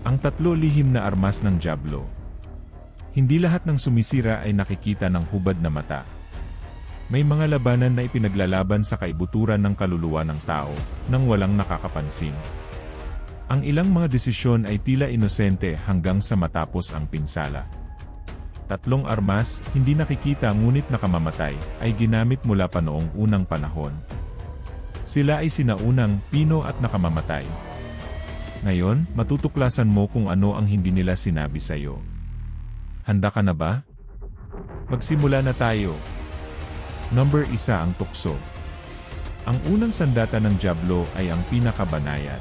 Ang tatlo lihim na armas ng Diablo. Hindi lahat ng sumisira ay nakikita ng hubad na mata. May mga labanan na ipinaglalaban sa kaibuturan ng kaluluwa ng tao, nang walang nakakapansin. Ang ilang mga desisyon ay tila inosente hanggang sa matapos ang pinsala. Tatlong armas, hindi nakikita ngunit nakamamatay, ay ginamit mula pa noong unang panahon. Sila ay sinaunang, pino at nakamamatay. Ngayon, matutuklasan mo kung ano ang hindi nila sinabi sa iyo. Handa ka na ba? Magsimula na tayo. Number isa ang tukso. Ang unang sandata ng Diablo ay ang pinakabanayad.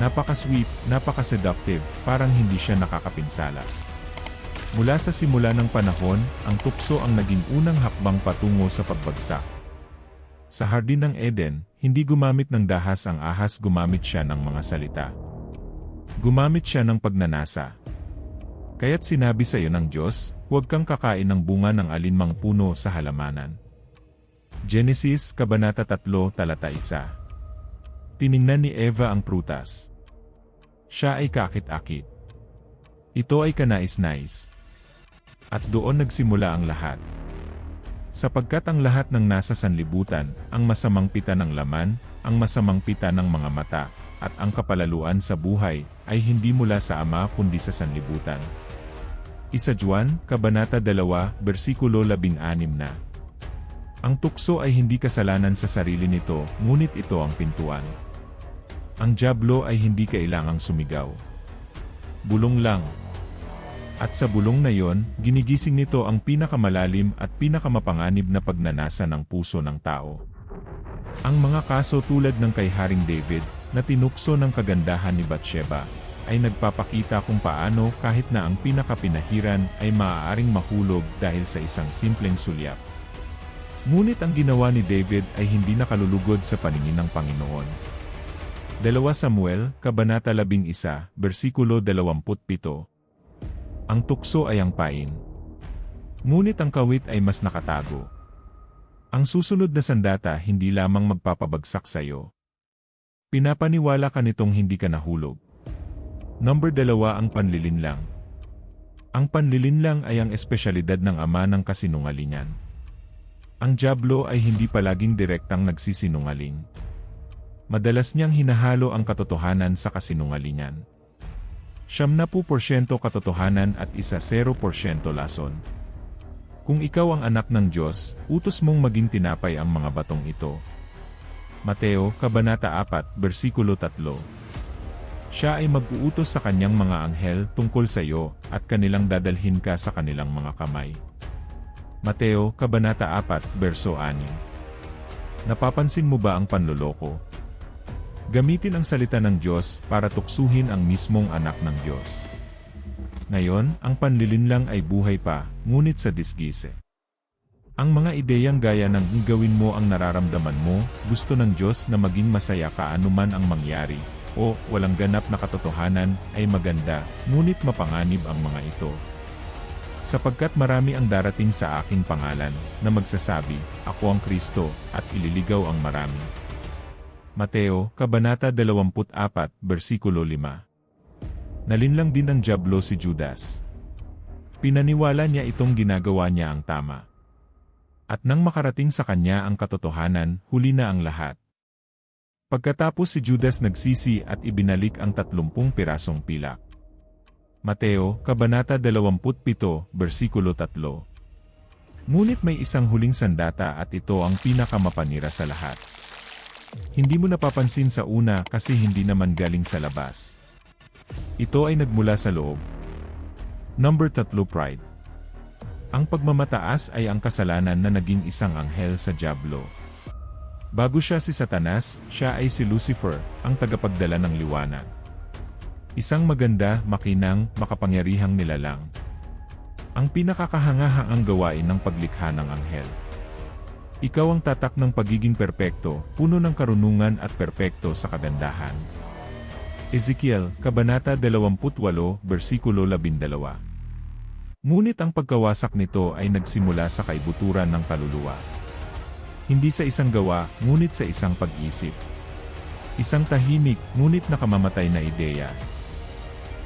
Napaka-sweet, napaka-seductive, parang hindi siya nakakapinsala. Mula sa simula ng panahon, ang tukso ang naging unang hakbang patungo sa pagbagsak. Sa Hardin ng Eden, hindi gumamit ng dahas ang ahas gumamit siya ng mga salita. Gumamit siya ng pagnanasa. Kaya't sinabi sa iyo ng Diyos, huwag kang kakain ng bunga ng alinmang puno sa halamanan. Genesis, Kabanata 3, Talata 1 Tiningnan ni Eva ang prutas. Siya ay kakit-akit. Ito ay kanais-nais. At doon nagsimula ang lahat. Sapagkat ang lahat ng nasa sanlibutan, ang masamang pita ng laman, ang masamang pita ng mga mata, at ang kapalaluan sa buhay, ay hindi mula sa Ama kundi sa sanlibutan. Isa Juan, Kabanata 2, versikulo 16 na. Ang tukso ay hindi kasalanan sa sarili nito, ngunit ito ang pintuan. Ang Diablo ay hindi kailangang sumigaw. Bulong lang. At sa bulong na yon, ginigising nito ang pinakamalalim at pinakamapanganib na pagnanasa ng puso ng tao. Ang mga kaso tulad ng kay Haring David, na tinukso ng kagandahan ni Bathsheba, ay nagpapakita kung paano kahit na ang pinakapinahiran ay maaaring mahulog dahil sa isang simpleng sulyap. Ngunit ang ginawa ni David ay hindi nakalulugod sa paningin ng Panginoon. 2 Samuel, Kabanata 11, versikulo 27 Ang tukso ay ang pain. Ngunit ang kawit ay mas nakatago. Ang susunod na sandata hindi lamang magpapabagsak sa iyo. Pinapaniwala ka nitong hindi ka nahulog. Number dalawa ang panlilinlang. Ang panlilinlang ay ang espesyalidad ng ama ng kasinungalingan. Ang Diablo ay hindi palaging direktang nagsisinungaling. Madalas niyang hinahalo ang katotohanan sa kasinungalingan. Siyam na po porsyento katotohanan at isa 0% lason. Kung ikaw ang anak ng Diyos, utos mong maging tinapay ang mga batong ito. Mateo, Kabanata 4, versikulo 3 Siya ay mag-uutos sa kanyang mga anghel tungkol sa iyo, at kanilang dadalhin ka sa kanilang mga kamay. Mateo, Kabanata 4, Verso 6 Napapansin mo ba ang panloloko? Gamitin ang salita ng Diyos para tuksuhin ang mismong anak ng Diyos. Ngayon, ang panlilinlang ay buhay pa, ngunit sa disgise. Ang mga ideyang gaya ng gawin mo ang nararamdaman mo, gusto ng Diyos na maging masaya ka anuman ang mangyari, o walang ganap na katotohanan ay maganda, ngunit mapanganib ang mga ito. Sapagkat marami ang darating sa aking pangalan, na magsasabi, Ako ang Kristo, at ililigaw ang marami. Mateo, Kabanata 24, versikulo 5 Nalinlang din ng Diablo si Judas. Pinaniwala niya itong ginagawa niya ang tama. At nang makarating sa kanya ang katotohanan, huli na ang lahat. Pagkatapos si Judas nagsisi at ibinalik ang tatlumpung pirasong pilak. Mateo, Kabanata 27, versikulo 3 Ngunit may isang huling sandata at ito ang pinakamapanira sa lahat. Hindi mo napapansin sa una kasi hindi naman galing sa labas. Ito ay nagmula sa loob. Number 3 Pride Ang pagmamataas ay ang kasalanan na naging isang anghel sa Diablo. Bago siya si Satanas, siya ay si Lucifer, ang tagapagdala ng liwanag. Isang maganda, makinang, makapangyarihang nilalang. Ang pinakakahangahangang gawain ng paglikha ng anghel. Ikaw ang tatak ng pagiging perpekto, puno ng karunungan at perpekto sa kagandahan. Ezekiel, Kabanata 28, versikulo 12 Ngunit ang pagkawasak nito ay nagsimula sa kaibuturan ng kaluluwa. Hindi sa isang gawa, ngunit sa isang pag-isip. Isang tahimik, ngunit nakamamatay na ideya.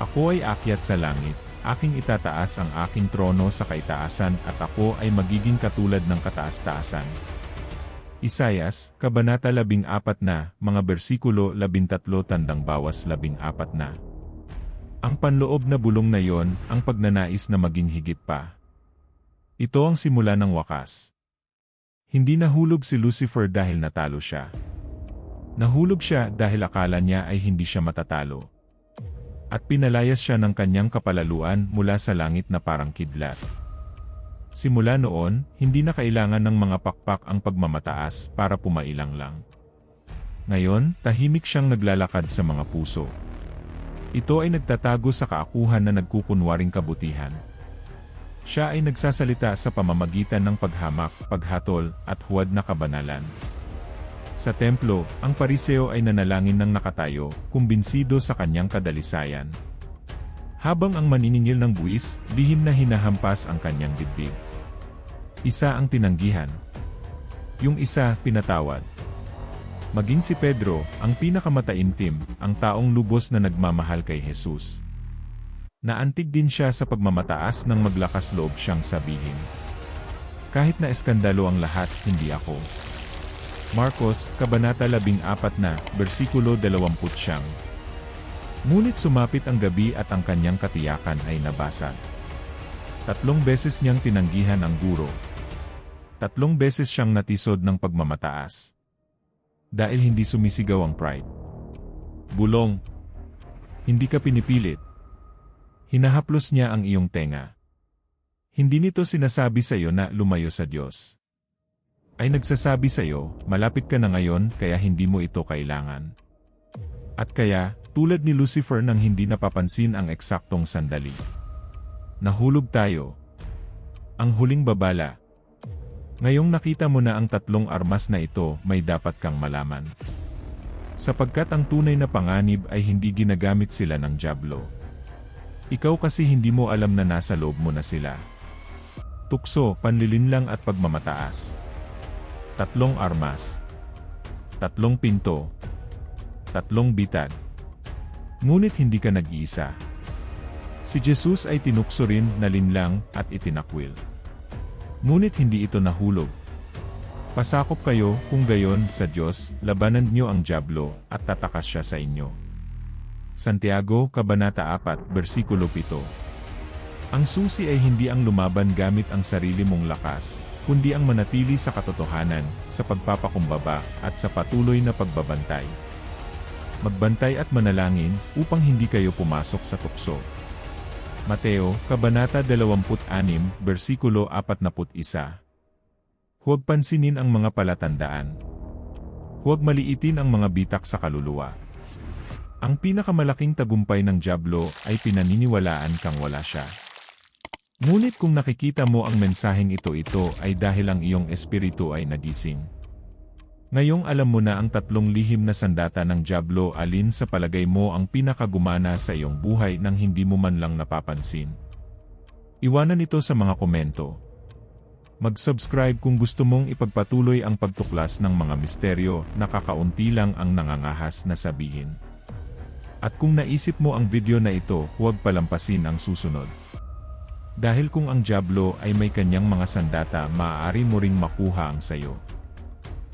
Ako ay akyat sa langit, aking itataas ang aking trono sa kaitaasan at ako ay magiging katulad ng kataas-taasan. Isayas, Kabanata 14 na, mga bersikulo 13 tandang bawas 14 na. Ang panloob na bulong na yon, ang pagnanais na maging higit pa. Ito ang simula ng wakas. Hindi nahulog si Lucifer dahil natalo siya. Nahulog siya dahil akala niya ay hindi siya matatalo. At pinalayas siya ng kanyang kapalaluan mula sa langit na parang kidlat. Simula noon, hindi na kailangan ng mga pakpak ang pagmamataas para pumailang lang. Ngayon, tahimik siyang naglalakad sa mga puso. Ito ay nagtatago sa kaakuhan na nagkukunwaring kabutihan. Siya ay nagsasalita sa pamamagitan ng paghamak, paghatol, at huwad na kabanalan. Sa templo, ang pariseo ay nanalangin ng nakatayo, kumbinsido sa kanyang kadalisayan. Habang ang maniningil ng buwis, lihim na hinahampas ang kanyang dibdib. Isa ang tinanggihan. Yung isa, pinatawad. Maging si Pedro, ang pinakamataimtim, ang taong lubos na nagmamahal kay Jesus. Naantig din siya sa pagmamataas ng maglakas loob siyang sabihin. Kahit na eskandalo ang lahat, hindi ako. Marcos, Kabanata 14 na, versikulo 20 siyang. Ngunit sumapit ang gabi at ang kanyang katiyakan ay nabasag. Tatlong beses niyang tinanggihan ang guro. Tatlong beses siyang natisod ng pagmamataas. Dahil hindi sumisigaw ang pride. Bulong. Hindi ka pinipilit. Hinahaplos niya ang iyong tenga. Hindi nito sinasabi sa iyo na lumayo sa Diyos. Ay nagsasabi sa iyo, malapit ka na ngayon kaya hindi mo ito kailangan. At kaya, tulad ni Lucifer nang hindi napapansin ang eksaktong sandali. Nahulog tayo. Ang huling babala. Ngayong nakita mo na ang tatlong armas na ito, may dapat kang malaman. Sapagkat ang tunay na panganib ay hindi ginagamit sila ng Diablo. Ikaw kasi hindi mo alam na nasa loob mo na sila. Tukso, panlilinlang at pagmamataas. Tatlong armas. Tatlong pinto. Tatlong bitad. Ngunit hindi ka nag-iisa. Si Jesus ay tinukso rin, nalinlang, at itinakwil. Ngunit hindi ito nahulog. Pasakop kayo, kung gayon, sa Diyos, labanan niyo ang Diablo, at tatakas siya sa inyo. Santiago, Kabanata 4, versikulo 7. Ang susi ay hindi ang lumaban gamit ang sarili mong lakas, kundi ang manatili sa katotohanan, sa pagpapakumbaba, at sa patuloy na pagbabantay. Magbantay at manalangin, upang hindi kayo pumasok sa tukso. Mateo, Kabanata 26, versikulo 41. Huwag pansinin ang mga palatandaan. Huwag maliitin ang mga bitak sa kaluluwa. Ang pinakamalaking tagumpay ng Diablo ay pinaniniwalaan kang wala siya. Ngunit kung nakikita mo ang mensaheng ito-ito ay dahil ang iyong espiritu ay nagising. Ngayong alam mo na ang tatlong lihim na sandata ng Diablo alin sa palagay mo ang pinakagumana sa iyong buhay nang hindi mo man lang napapansin. Iwanan ito sa mga komento. Mag-subscribe kung gusto mong ipagpatuloy ang pagtuklas ng mga misteryo na kakaunti lang ang nangangahas na sabihin. At kung naisip mo ang video na ito, huwag palampasin ang susunod. Dahil kung ang Diablo ay may kanyang mga sandata, maaari mo ring makuha ang sayo.